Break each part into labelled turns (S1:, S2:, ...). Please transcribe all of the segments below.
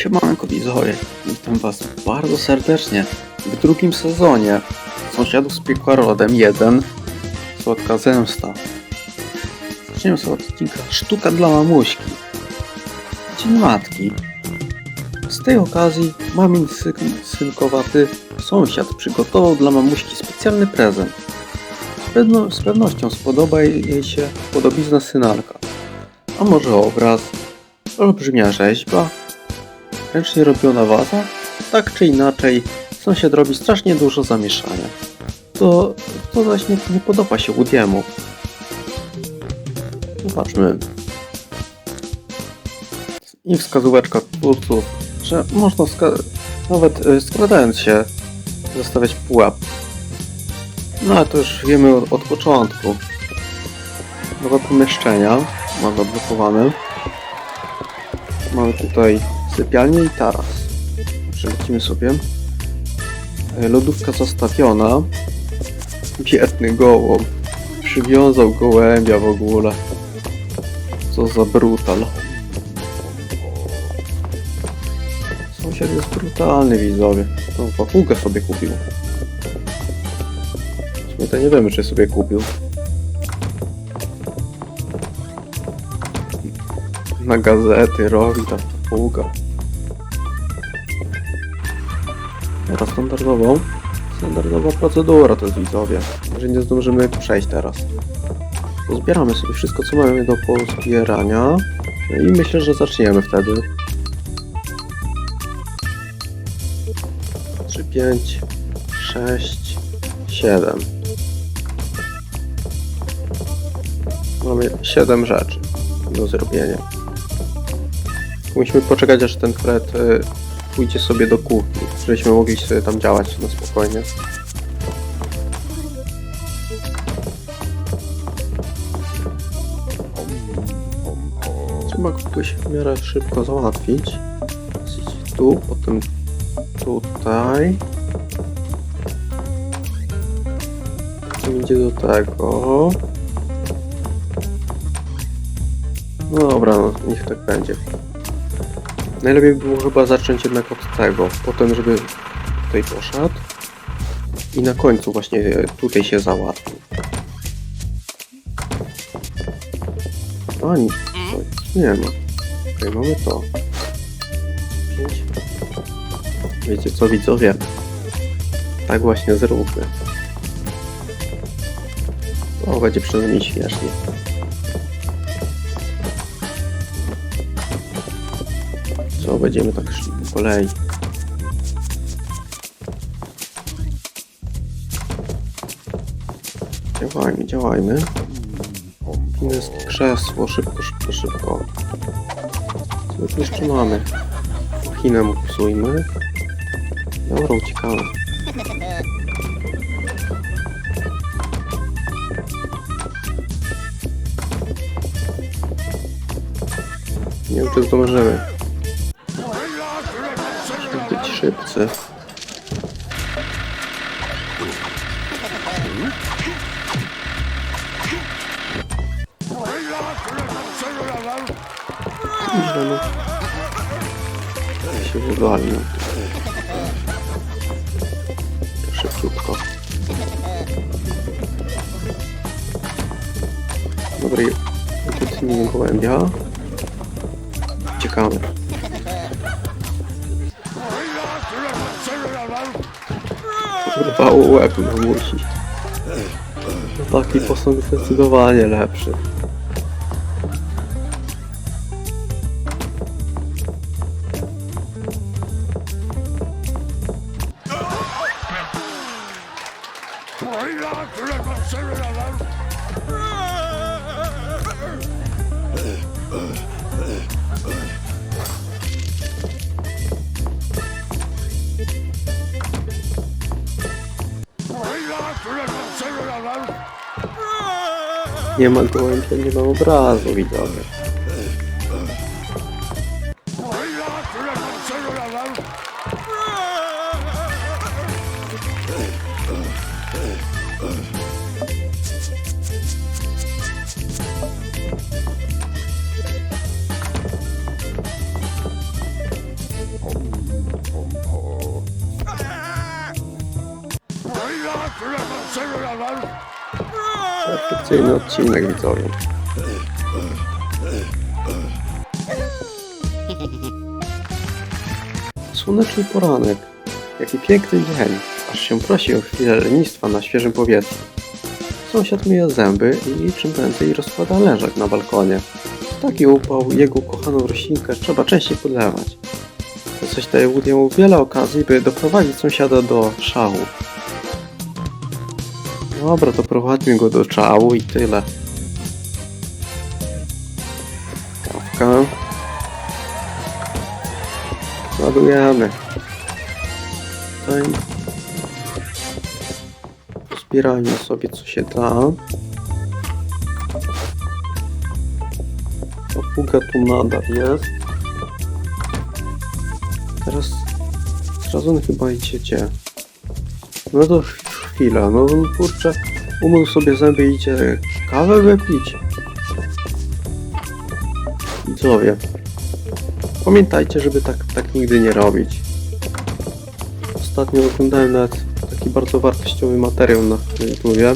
S1: Siemanko widzowie, witam was bardzo serdecznie w drugim sezonie Sąsiadów z piekła rodem 1 Słodka zemsta. Zaczniemy sobie od odcinka Sztuka dla mamuśki. Dzień matki. Z tej okazji mamin syn, synkowaty sąsiad przygotował dla mamuśki specjalny prezent. Z, pewno, z pewnością spodoba jej się podobizna synalka. A może obraz, olbrzymia rzeźba, ręcznie robiona waza, tak czy inaczej sąsiad robi strasznie dużo zamieszania. To, to zaś nie, podoba się Woody'emu. Zobaczmy. I wskazóweczka twórców, że można nawet y, skradając się zostawiać pułap. No ale to już wiemy od, od początku. Nowe pomieszczenia mamy odblokowane. Mamy tutaj sypialnię i taras. Przelecimy sobie. E, Lodówka zastawiona. Biedny gołąb. Przywiązał gołębia w ogóle. Co za brutal. Sąsiad jest brutalny widzowie. Tą papugę sobie kupił. Sumie to nie wiemy czy sobie kupił. Na gazety robi ta papuga. Teraz standardową. Standardowa procedura to jest widzowie. Że nie zdążymy przejść teraz. Pozbieramy sobie wszystko co mamy do pozbierania. I myślę, że zaczniemy wtedy. 3, 5, 6, 7. Mamy 7 rzeczy do zrobienia. Musimy poczekać aż ten Fred y, pójdzie sobie do kuchni, żebyśmy mogli sobie tam działać na spokojnie. Trzeba go jakoś w miarę szybko załatwić. Tu, potem tutaj. Idzie do tego. No dobra, no niech tak będzie. Najlepiej by było chyba zacząć jednak od tego, potem żeby tutaj poszedł i na końcu właśnie tutaj się załatwił. A nic, to nie ma. Okej, mamy to. Wiecie co widzowie? Tak właśnie zróbmy. O, będzie przynajmniej śmiesznie. Co, będziemy tak szli po kolei. Działajmy, działajmy. Jest krzesło, szybko, szybko, szybko. Co tu jeszcze mamy? Chinę mu psujmy. Dobra, uciekamy. Nie wiem, czy zdążymy. Szybcy. Źle, no. się wywalił. Szybciutko. Dobra, i wytnijmy gołębia. Ciekawe. Urwało łeb no musi. Taki posąg zdecydowanie lepszy. Nie ma nie ma obrazu widzowie. Widzowie. Słoneczny poranek. Jaki piękny dzień. Aż się prosi o chwilę lenistwa na świeżym powietrzu. Sąsiad myje zęby i czym prędzej rozkłada leżak na balkonie. Taki upał jego ukochaną roślinkę trzeba częściej podlewać. To coś daje Woody'emu wiele okazji, by doprowadzić sąsiada do szału. Dobra, to prowadźmy go do czału i tyle. Ładujemy. Tutaj. Zbierajmy sobie co się da. Papuga tu nadal jest. Teraz zrazu on chyba idzie gdzie? No to ch- chwila, no kurczę, umył sobie zęby i idzie kawę wypić. Widzowie, pamiętajcie, żeby tak, tak nigdy nie robić. Ostatnio oglądałem nawet taki bardzo wartościowy materiał na YouTubie,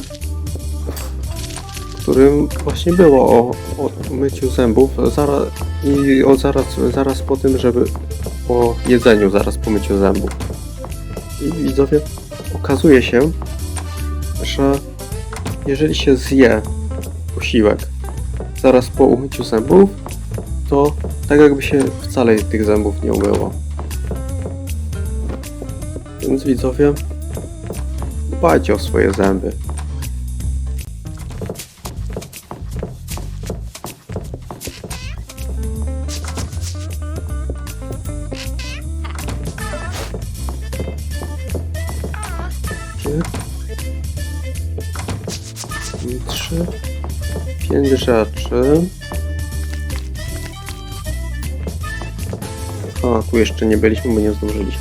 S1: w którym właśnie było o, o myciu zębów zaraz, i o zaraz, zaraz po tym, żeby po jedzeniu, zaraz po myciu zębów. I widzowie, okazuje się, że jeżeli się zje posiłek zaraz po umyciu zębów, to tak jakby się wcale tych zębów nie umyło. Więc widzowie, dbajcie o swoje zęby. Jeszcze nie byliśmy, bo nie zdążyliśmy.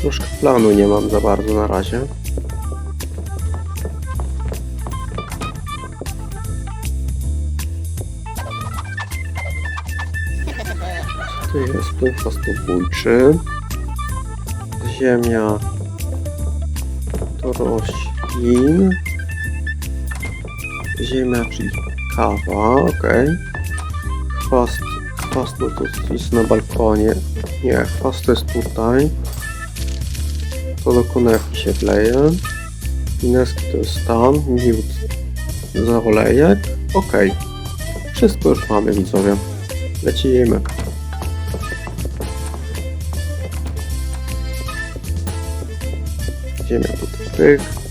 S1: Troszkę planu nie mam za bardzo na razie. To jest płyn fastobójczy. Ziemia to roślin. Ziemia, czyli kawa, ok. Chwast, chwast no to jest na balkonie. Nie, chwast to jest tutaj. To do konewki się wleje. Pineski to jest tam. Miód za olejek. Ok. Wszystko już mamy widzowie. Lecimy. Ziemia tutaj pyk.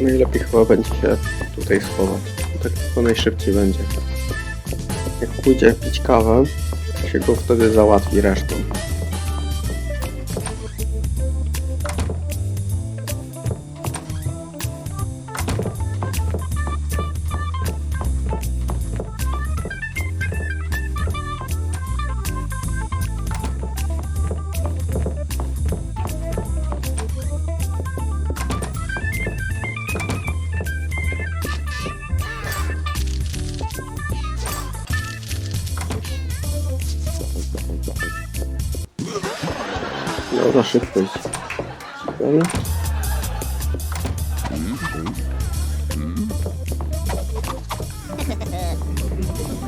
S1: Najlepiej chyba będzie się tutaj schować. Tak to najszybciej będzie. Jak pójdzie pić kawę, się go wtedy załatwi resztą. aí. Hum, hum. Hum.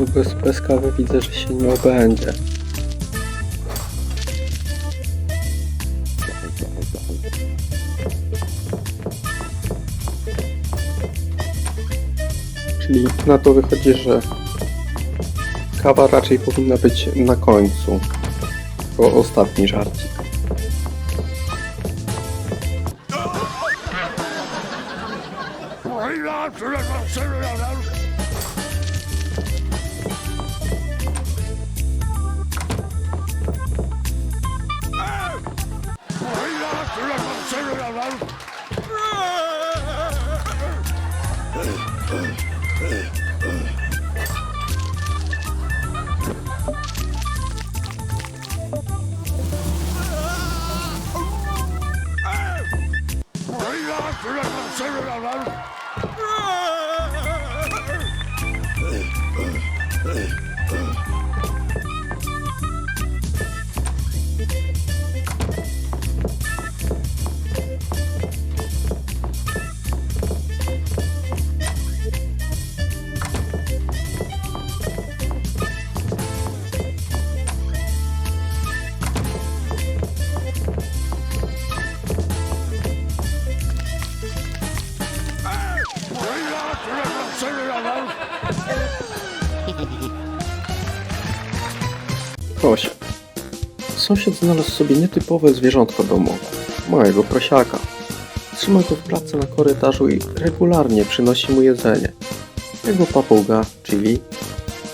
S1: Bo Bez, bez kawy widzę, że się nie obędzie. Czyli na to wychodzi, że kawa raczej powinna być na końcu. To ostatni żarcik. Yeah. Proszę. Sąsiad znalazł sobie nietypowe zwierzątko domowe. Małego prosiaka. Trzyma go w klatce na korytarzu i regularnie przynosi mu jedzenie. Jego papuga, Chili,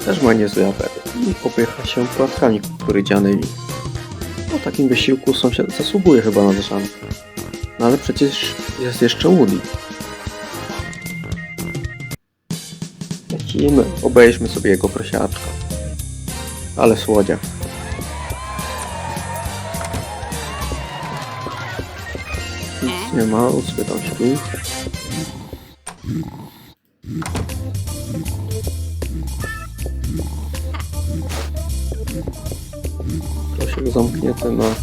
S1: też ma niezły apetyt i popycha się płatkami kukurydzianymi. Po takim wysiłku sąsiad zasługuje chyba na drzankę. No ale przecież jest jeszcze Woody. Lecimy, obejrzmy sobie jego prosiaczka. Ale słodziak. Nic nie ma, sobie tam śpi. Prosiek zamknięty na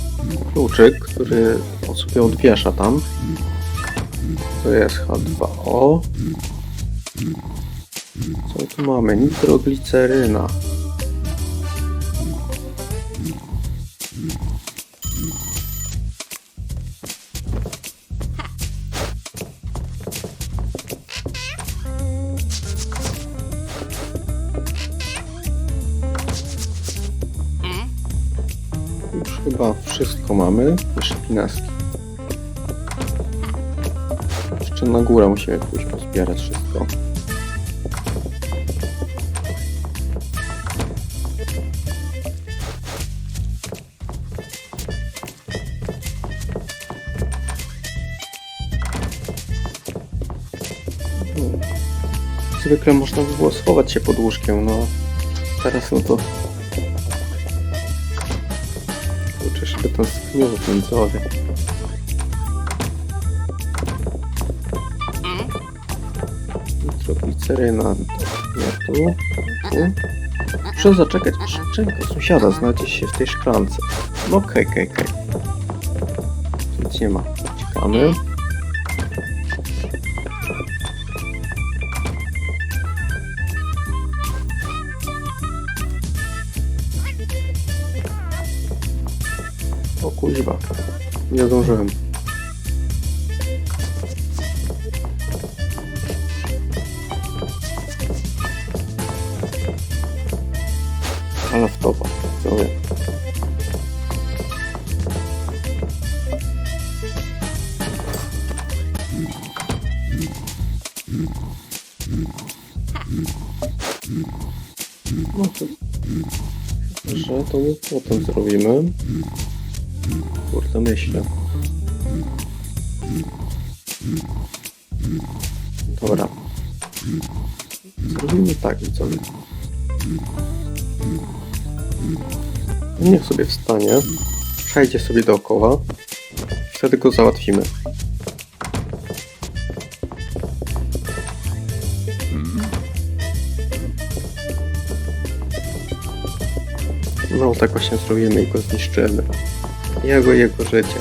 S1: kluczyk, który on sobie odwiesza tam. To jest H2O. Tu mamy? Nitrogliceryna. Już chyba wszystko mamy. Jeszcze pineski. Jeszcze na górę musimy pójść pozbierać wszystko. Zwykle można by było schować się pod łóżkiem, no teraz no to Kurczę, żeby ten skniół końcowy. Nitrogliceryna nie tu, tu. Muszę zaczekać, szczęka sąsiada znajdzie się w tej szklance. No okej, okej, okej. Nic nie ma. Czekamy. Kuźwa. Nie zdążyłem. Ale w topa. Co wie. No to... Że to my potem zrobimy to myślę. Dobra. Zrobimy tak, widzowie. Niech sobie wstanie. Przejdzie sobie dookoła. Wtedy go załatwimy. No tak właśnie zrobimy i go zniszczymy. Jego jego życie.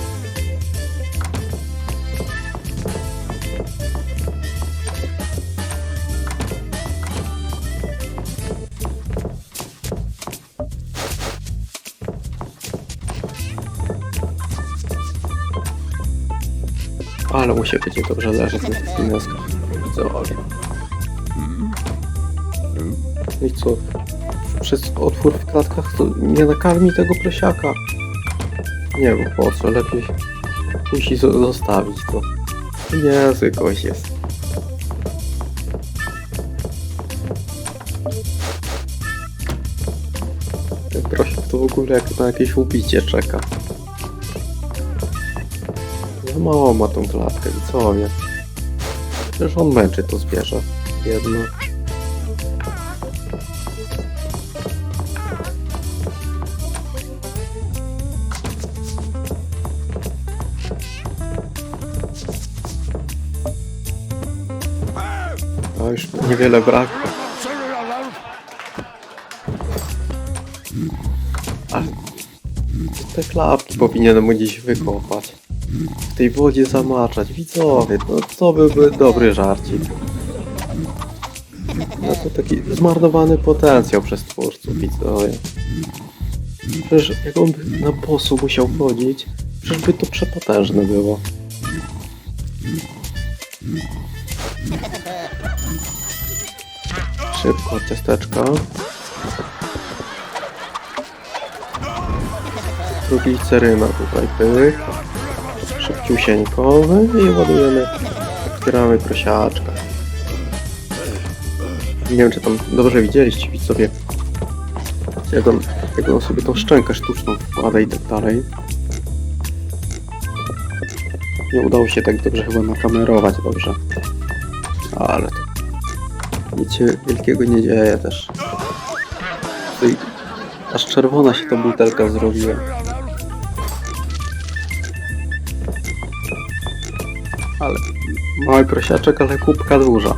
S1: Ale mu się będzie dobrze leżeć na tych fineskach. Widzowie. No i co? Przez otwór w klatkach to nie nakarmi tego prosiaka. Nie wiem po co, lepiej musi zo- zostawić to. Niezły gość jest. Ten prosiak to w ogóle jak na jakieś ubicie czeka. Za mało ma tą klatkę i co wie? Przecież on męczy to zwierzę. Jedno. A już niewiele brakło. Ale te klapki powinienem mu gdzieś wykopać. W tej wodzie zamaczać. Widzowie, no to byłby dobry żarcik. No to taki zmarnowany potencjał przez twórców, widzowie. Przecież jak on by na bosu musiał chodzić, przecież by to przepotężne było. Szybko, ciasteczka. Drugi ceryna tutaj pyk. Szybciusieńko i ładujemy. Otwieramy prosiaczka. Nie wiem czy tam dobrze widzieliście widzowie. Jak on, jak on sobie tą szczękę sztuczną wkłada i tak dalej. Nie udało się tak dobrze chyba nakamerować dobrze. Ale to się wielkiego nie dzieje też. Aż czerwona się ta butelka zrobiła. Ale mały prosiaczek, ale kubka duża.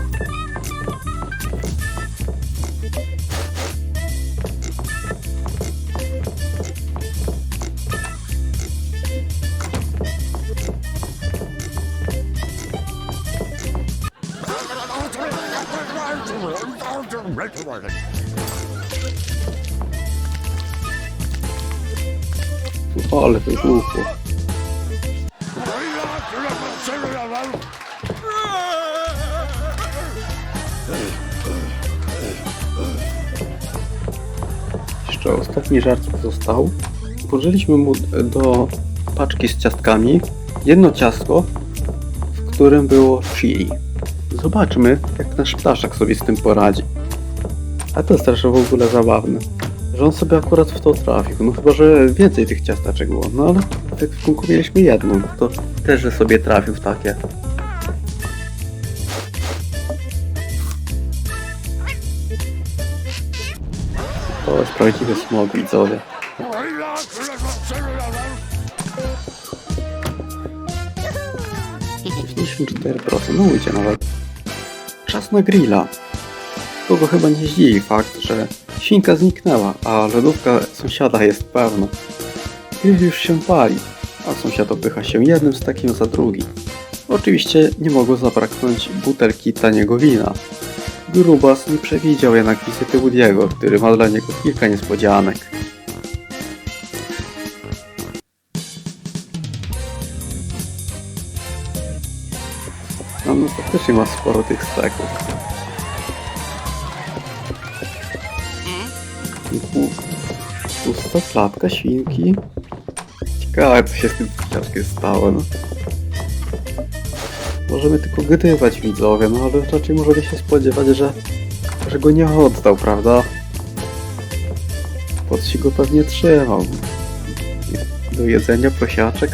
S1: Ale wybuchło. 'Jeszcze Jeszcze ostatni żarcik został. Włożyliśmy mu do paczki z ciastkami jedno ciastko, w którym było chili. Zobaczmy, jak nasz ptaszek sobie z tym poradzi. A to jest też w ogóle zabawne, że on sobie akurat w to trafił. No chyba, że więcej tych ciasteczek było. No ale tak w kółku mieliśmy jedną, to też, że sobie trafił w takie. To jest prawdziwy smog widzowie. Procent, no ujdzie nawet. Czas na grilla. Kogo chyba nie zdziwi fakt, że świnka zniknęła, a lodówka sąsiada jest pełna. Grill już się pali, a sąsiad opycha się jednym z takim za drugim. Oczywiście nie mogło zabraknąć butelki taniego wina. Grubas nie przewidział jednak wizyty Woody'ego, który ma dla niego kilka niespodzianek. No, no faktycznie ma sporo tych steków. Pu- Pusta klatka świnki. Ciekawe co się z tym ciastkiem stało, no. Możemy tylko gdywać widzowie, no ale raczej możemy się spodziewać, że, że go nie oddał, prawda? Pod się go pewnie trzymał. Do jedzenia prosiaczek.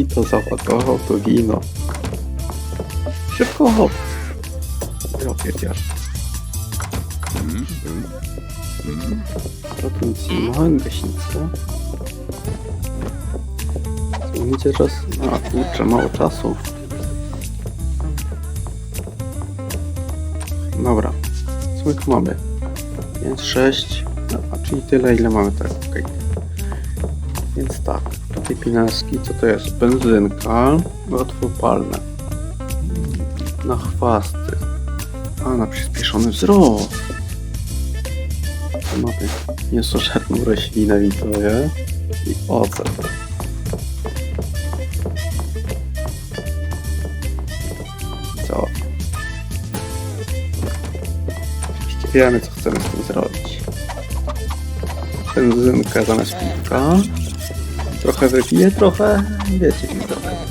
S1: Mojito zapakował to wino. Szybko. Ja pierdziel. Co tu nic nie ma? Gaśnica. Co będzie czas? A kurczę, mało czasu. Dobra. Co mamy? 5, 6. No, a czyli tyle ile mamy tak, okej. Więc tak, tutaj pineski, co to jest? Benzynka, łatwopalne. Na chwasty. A, na przyspieszony wzrost. Mamy niesożerną roślinę, widzowie. I ocet. Co? Oczywiście wiemy, co chcemy z tym zrobić. Benzynkę zamiast piwka. Trochę wypiję, trochę wiecie, trochę.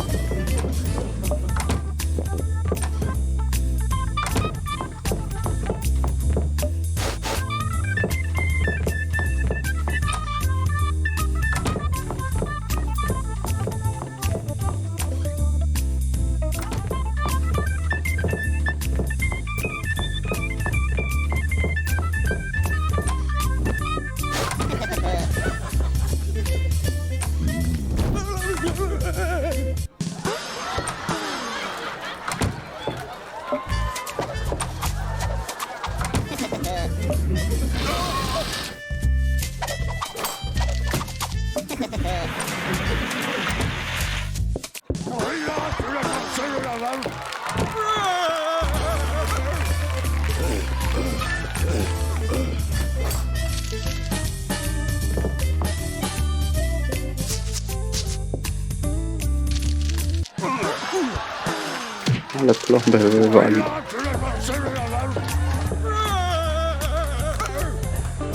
S1: Ale plombę wywalił.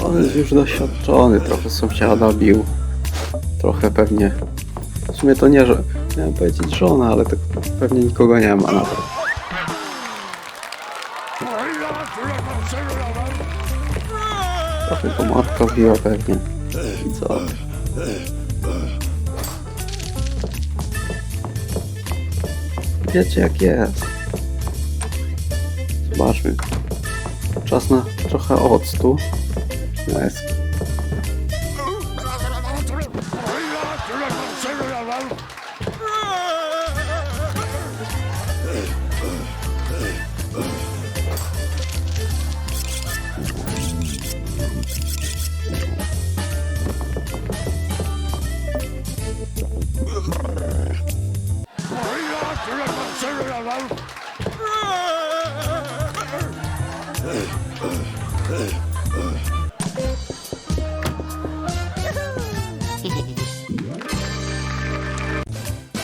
S1: On jest już doświadczony, trochę sąsiada bił. Trochę pewnie. W sumie to nie, że miałem powiedzieć żona, ale tak pewnie nikogo nie ma nawet. Trochę go matka biła pewnie. Co? Wiecie jak jest. Zobaczmy. Czas na trochę octu. Jest.